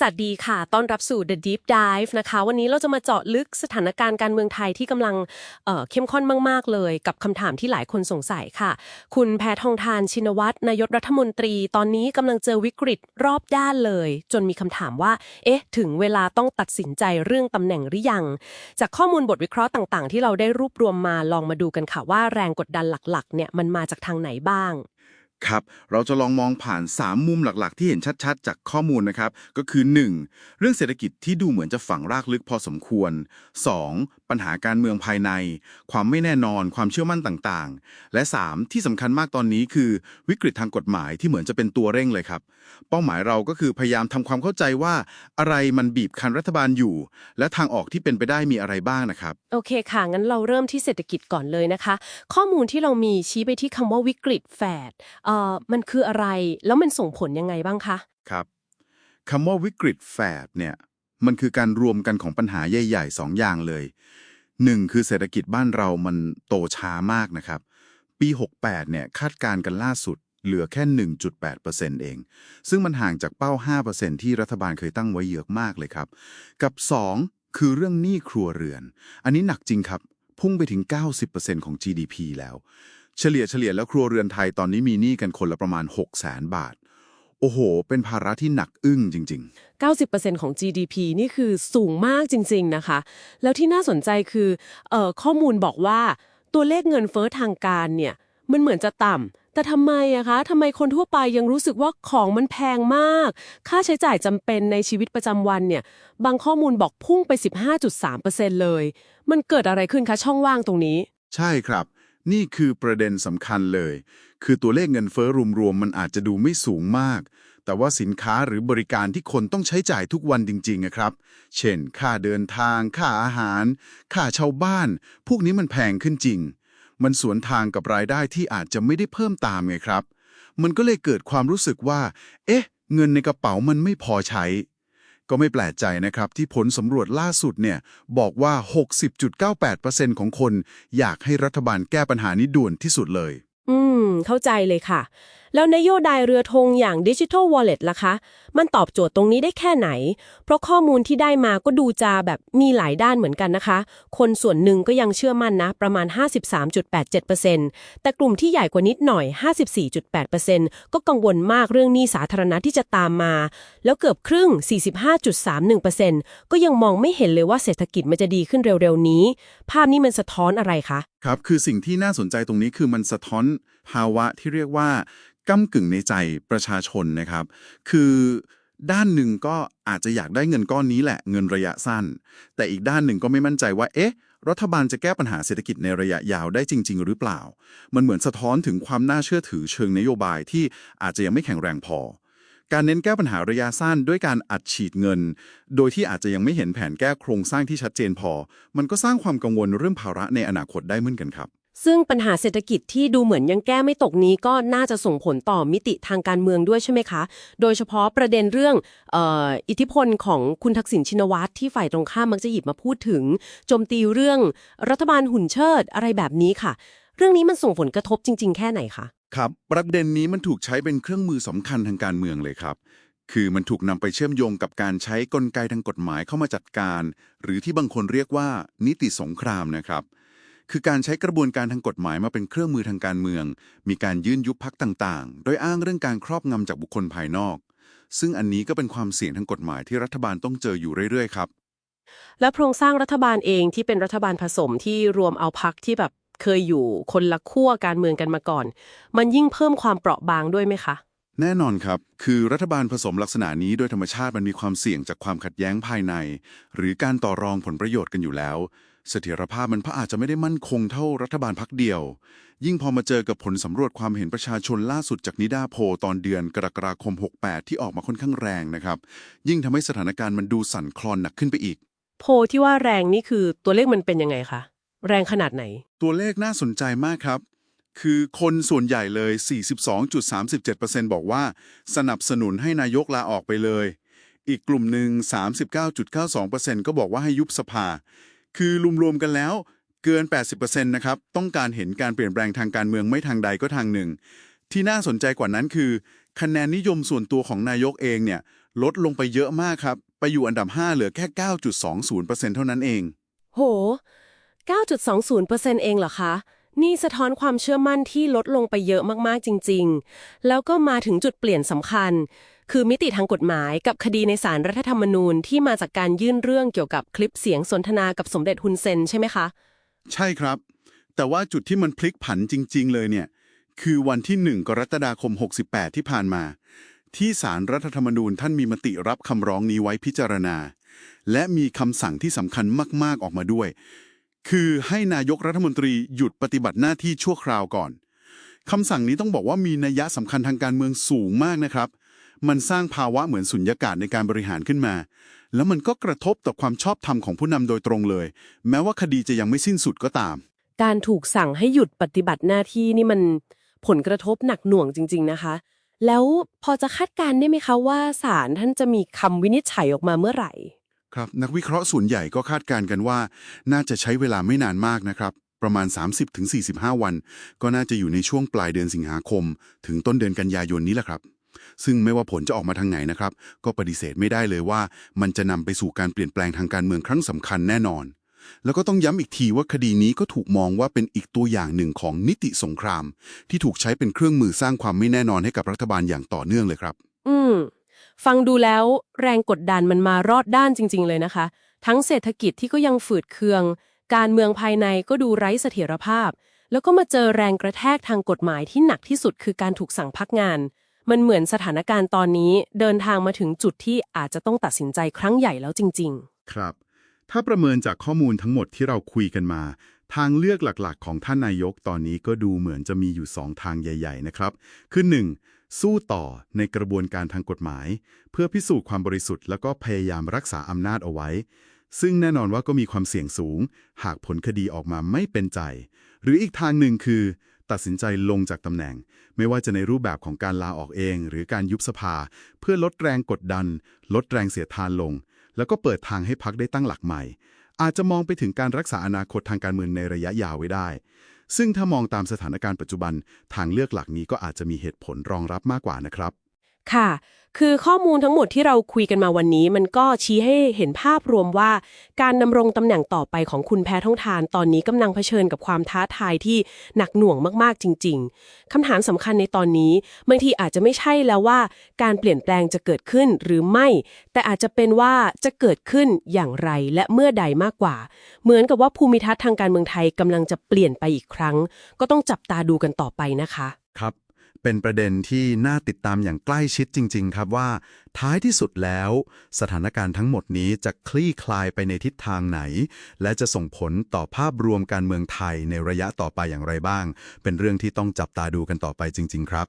สวัสดีค่ะ ต้อนรับสู่ The Deep Dive นะคะ วันนี้เราจะมาเจาะลึกสถานการณ์การเมืองไทยที่กำลังเเข้มข้นมาก ๆ เลย กับคำถามที่หลายคนสงสัยค่ะ คุณแพทองทานชินวัตรนายกรัฐมนตรี ตอนนี้กำลังเจอวิกฤตรอบด้านเลย จนมีคำถามว่า เอ๊ะ ถึงเวลาต้องตัดสินใจเรื่องตำแหน่งหรือยัง จากข้อมูลบทวิเคราะห์ต่าง ๆ ที่เราได้รวบรวมมาลองมาดูกันค่ะว่าแรงกดดันหลัก ๆ เนี่ยมันมาจากทางไหนบ้าง ครับ เราจะลองมองผ่าน 3 มุมหลักๆ ที่เห็นชัดๆ จากข้อมูลนะครับ ก็คือ 1. เรื่องเศรษฐกิจที่ดูเหมือนจะฝังรากลึกพอสมควร 2. ปัญหาการเมืองภายใน ความไม่แน่นอน ความเชื่อมั่นต่างๆ และ 3. ที่สำคัญมากตอนนี้คือ วิกฤตทางกฎหมายที่เหมือนจะเป็นตัวเร่งเลยครับ เป้าหมายเราก็คือพยายามทำความเข้าใจว่า อะไรมันบีบคั้นรัฐบาลอยู่ และทางออกที่เป็นไปได้มีอะไรบ้างนะครับ โอเคค่ะ งั้นเราเริ่มที่เศรษฐกิจก่อนเลยนะคะ ข้อมูลที่เรามีชี้ไปที่คำว่าวิกฤตแฝดเอ่อมันคืออะไรแล้วมันส่งผลยังไงบ้างคะ ครับคำว่าวิกฤตแฝดเนี่ย มันคือการรวมกันของปัญหาใหญ่ๆสองอย่างเลยหนึ่งคือเศรษฐกิจบ้านเรามันโตช้ามากนะครับ ปี 68 เนี่ยคาดการณ์กันล่าสุดเหลือแค่ 1.8%เอง ซึ่งมันห่างจากเป้า 5%ที่รัฐบาลเคยตั้งไว้เยอะมากเลยครับ กับ 2 คือเรื่องหนี้ครัวเรือน อันนี้หนักจริงครับ พุ่งไปถึง 90%ของ GDP แล้ว เฉลี่ยเฉลี่ยแล้วครัวเรือนไทยตอนนี้มีหนี้กันคนละประมาณ 6 0 0 0 0 0บาท โอ้โห เป็นภาระที่หนักอึ้งจริง 90%ของ GDP นี่คือสูงมากจริง ๆ นะคะ แล้วที่น่าสนใจคือเอ่อข้อมูลบอกว่าตัวเลขเงินเฟ้อทางการเนี่ย มันเหมือนจะต่ำ แต่ทำไมอะคะทำไมคนทั่วไปยังรู้สึกว่าของมันแพงมาก ค่าใช้จ่ายจำเป็นในชีวิตประจำวันเนี่ย บางข้อมูลบอกพุ่งไป 15.3%เลย มันเกิดอะไรขึ้นคะช่องว่างตรงนี้ ๆ ใช่ครับ นี่คือประเด็นสำคัญเลย คือตัวเลขเงินเฟ้อรวมๆมันอาจจะดูไม่สูงมาก แต่ว่าสินค้าหรือบริการที่คนต้องใช้จ่ายทุกวันจริงๆนะครับ เช่น ค่าเดินทาง ค่าอาหาร ค่าเช่าบ้าน พวกนี้มันแพงขึ้นจริง มันสวนทางกับรายได้ที่อาจจะไม่ได้เพิ่มตามไงครับ มันก็เลยเกิดความรู้สึกว่า เอ๊ะ เงินในกระเป๋ามันไม่พอใช้ ก็ไม่แปลกใจนะครับที่ผลสำรวจล่าสุดเนี่ยบอกว่า 60.98%ของคน อยากให้รัฐบาลแก้ปัญหานี้ด่วนที่สุดเลย อืม เข้าใจเลยค่ะแล้วนโยบายเรือธงอย่าง Digital Wallet ล่ะคะ มันตอบโจทย์ตรงนี้ได้แค่ไหน เพราะข้อมูลที่ได้มาก็ดูจะแบบมีหลายด้านเหมือนกันนะคะ คนส่วนหนึ่งก็ยังเชื่อมั่นนะ ประมาณ 53.87%แต่กลุ่มที่ใหญ่กว่านิดหน่อย 54.8%ก็กังวลมากเรื่องหนี้สาธารณะที่จะตามมา แล้วเกือบครึ่ง 45.31%ก็ยังมองไม่เห็นเลยว่าเศรษฐกิจมันจะดีขึ้นเร็วๆนี้ ภาพนี้มันสะท้อนอะไรคะ ครับ คือสิ่งที่น่าสนใจตรงนี้คือมันสะท้อนภาวะที่เรียกว่า ก้ากึ่งในใจประชาชนนะครับ คือด้านหนึ่งก็อาจจะอยากได้เงินก้อนนี้แหละเงินระยะสั้น แต่อีกด้านหนึ่งก็ไม่มั่นใจว่าเอ๊ะรัฐบาลจะแก้ปัญหาเศรษฐกิจในระยะยาวได้จริง ๆ หรือเปล่า มันเหมือนสะท้อนถึงความน่าเชื่อถือเชิงนโยบายที่อาจจะยังไม่แข็งแรงพอ การเน้นแก้ปัญหาระยะสั้นด้วยการอัดฉีดเงิน โดยที่อาจจะยังไม่เห็นแผนแก้โครงสร้างที่ชัดเจนพอ มันก็สร้างความกังวลเรื่องภาระในอนาคตได้เหมือนกันครับ ซึ่งปัญหาเศรษฐกิจที่ดูเหมือนยังแก้ไม่ตกนี้ก็น่าจะส่งผลต่อมิติทางการเมืองด้วยใช่ไหมคะ โดยเฉพาะประเด็นเรื่องอออิทธิพลของคุณทักษิณชินวัตรที่ฝ่ายตรงข้ามมักจะหยิบมาพูดถึงโจมตีเรื่องรัฐบาลหุ่นเชิดอะไรแบบนี้ค่ะ เรื่องนี้มันส่งผลกระทบจริง ๆ แค่ไหนคะครับประเด็นนี้มันถูกใช้เป็นเครื่องมือสำคัญทางการเมืองเลยครับ คือมันถูกนำไปเชื่อมโยงกับการใช้กลไกทางกฎหมายเข้ามาจัดการ หรือที่บางคนเรียกว่านิติสงครามนะครับ คือการใช้กระบวนการทางกฎหมายมาเป็นเครื่องมือทางการเมือง มีการยื่นยุบพักต่างๆ โดยอ้างเรื่องการครอบงำจากบุคคลภายนอก ซึ่งอันนี้ก็เป็นความเสี่ยงทางกฎหมายที่รัฐบาลต้องเจออยู่เรื่อยๆครับ และโครงสร้างรัฐบาลเองที่เป็นรัฐบาลผสมที่รวมเอาพักที่แบบเคยอยู่คนละขั้วการเมืองกันมาก่อน มันยิ่งเพิ่มความเปราะบางด้วยไหมคะแน่นอนครับ คือรัฐบาลผสมลักษณะนี้โดยธรรมชาติมันมีความเสี่ยงจากความขัดแย้งภายใน หรือการต่อรองผลประโยชน์กันอยู่แล้ว เสถียรภาพมันพระอาจจะไม่ได้มั่นคงเท่ารัฐบาลพักเดียว ยิ่งพอมาเจอกับผลสำรวจความเห็นประชาชนล่าสุดจากนิดาโพลตอนเดือนกรกฎาคม 68 ที่ออกมาค่อนข้างแรงนะครับ ยิ่งทำให้สถานการณ์มันดูสั่นคลอนหนักขึ้นไปอีก โพลที่ว่าแรงนี่คือตัวเลขมันเป็นยังไงคะแรงขนาดไหน ตัวเลขน่าสนใจมากครับ คือคนส่วนใหญ่เลย 42.37%บอกว่า สนับสนุนให้นายกลาออกไปเลย อีกกลุ่มหนึ่ง39.92%ก็บอกว่าให้ยุบสภา คือรวมๆกันแล้วเกิน 80%นะครับ ต้องการเห็นการเปลี่ยนแปลงทางการเมืองไม่ทางใดก็ทางหนึ่ง ที่น่าสนใจกว่านั้นคือ คะแนนนิยมส่วนตัวของนายกเองเนี่ยลดลงไปเยอะมากครับ ไปอยู่อันดับ 5 เหลือแค่ 9.20%เท่านั้นเอง โห 9.20%เองเหรอคะ นี่สะท้อนความเชื่อมั่นที่ลดลงไปเยอะมากๆจริง ๆ แล้วก็มาถึงจุดเปลี่ยนสำคัญ คือมิติทางกฎหมายกับคดีในศาลรัฐธรรมนูญที่มาจากการยื่นเรื่องเกี่ยวกับคลิปเสียงสนทนากับสมเด็จฮุนเซนใช่ไหมคะ ใช่ครับ แต่ว่าจุดที่มันพลิกผันจริง ๆ เลยเนี่ย คือวันที่ 1 กรกฎาคม 68 ที่ผ่านมา ที่ศาลรรัฐธรรมนูญท่านมีมติรับคำร้องนี้ไว้พิจารณา และมีคำสั่งที่สำคัญมาก ๆ ออกมาด้วย คือให้นายกรัฐมนตรีหยุดปฏิบัติหน้าที่ชั่วคราวก่อนคำสั่งนี้ต้องบอกว่ามีนัยยะสำคัญทางการเมืองสูงมากนะครับ มันสร้างภาวะเหมือนสุญญากาศในการบริหารขึ้นมา แล้วมันก็กระทบต่อความชอบธรรมของผู้นำโดยตรงเลย แม้ว่าคดีจะยังไม่สิ้นสุดก็ตาม การถูกสั่งให้หยุดปฏิบัติหน้าที่นี่มันผลกระทบหนักหน่วงจริง ๆ นะคะ แล้วพอจะคาดการณ์ได้ไหมคะว่าศาลท่านจะมีคำวินิจฉัยออกมาเมื่อไหร่ ครับนักวิเคราะห์ส่วนใหญ่ก็คาดการณ์กันว่า น่าจะใช้เวลาไม่นานมากนะครับ ประมาณ 30-45 วัน ก็น่าจะอยู่ในช่วงปลายเดือนสิงหาคม ถึงต้นเดือนกันยายนนี้แหละครับ ซึ่งไม่ว่าผลจะออกมาทางไหนนะครับ ก็ปฏิเสธไม่ได้เลยว่า มันจะนำไปสู่การเปลี่ยนแปลงทางการเมืองครั้งสำคัญแน่นอน แล้วก็ต้องย้ำอีกทีว่าคดีนี้ก็ถูกมองว่าเป็นอีกตัวอย่างหนึ่งของนิติสงคราม ที่ถูกใช้เป็นเครื่องมือสร้างความไม่แน่นอนให้กับรัฐบาลอย่างต่อเนื่องเลยครับ อืมฟังดูแล้วแรงกดดันมันมารอดด้านจริง ๆ เลยนะคะ ทั้งเศรษฐกิจที่ก็ยังฝืดเคือง การเมืองภายในก็ดูไร้เสถียรภาพ แล้วก็มาเจอแรงกระแทกทางกฎหมายที่หนักที่สุดคือการถูกสั่งพักงาน มันเหมือนสถานการณ์ตอนนี้เดินทางมาถึงจุดที่อาจจะต้องตัดสินใจครั้งใหญ่แล้วจริง ๆ ครับ ถ้าประเมินจากข้อมูลทั้งหมดที่เราคุยกันมา ทางเลือกหลักๆ ของท่านนายกตอนนี้ก็ดูเหมือนจะมีอยู่ 2 ทางใหญ่ ๆ นะครับ คือ 1. สู้ต่อในกระบวนการทางกฎหมาย เพื่อพิสูจน์ความบริสุทธิ์แล้วก็พยายามรักษาอำนาจเอาไว้ ซึ่งแน่นอนว่าก็มีความเสี่ยงสูง หากผลคดีออกมาไม่เป็นใจ หรืออีกทางหนึ่งคือ ตัดสินใจลงจากตำแหน่ง ไม่ว่าจะในรูปแบบของการลาออกเอง หรือการยุบสภา เพื่อลดแรงกดดัน ลดแรงเสียดทานลง แล้วก็เปิดทางให้พักได้ตั้งหลักใหม่ อาจจะมองไปถึงการรักษาอนาคตทางการเมืองในระยะยาวไว้ได้ ซึ่งถ้ามองตามสถานการณ์ปัจจุบัน ทางเลือกหลักนี้ก็อาจจะมีเหตุผลรองรับมากกว่านะครับ ค่ะ คือข้อมูลทั้งหมดที่เราคุยกันมาวันนี้ มันก็ชี้ให้เห็นภาพรวมว่าการดำรงตำแหน่งต่อไปของคุณแพทองทาน ตอนนี้กำลังเผชิญกับความท้าทายที่หนักหน่วงมากๆจริง ๆคำถามสำคัญในตอนนี้บางทีอาจจะไม่ใช่แล้วว่า การเปลี่ยนแปลงจะเกิดขึ้นหรือไม่ แต่อาจจะเป็นว่าจะเกิดขึ้นอย่างไรและเมื่อใดมากกว่า เหมือนกับว่าภูมิทัศน์ทางการเมืองไทยกำลังจะเปลี่ยนไปอีกครั้ง ก็ต้องจับตาดูกันต่อไปนะคะ ครับ เป็นประเด็นที่น่าติดตามอย่างใกล้ชิดจริง ๆ ครับว่า ท้ายที่สุดแล้ว สถานการณ์ทั้งหมดนี้จะคลี่คลายไปในทิศทางไหน และจะส่งผลต่อภาพรวมการเมืองไทยในระยะต่อไปอย่างไรบ้าง เป็นเรื่องที่ต้องจับตาดูกันต่อไปจริง ๆ ครับ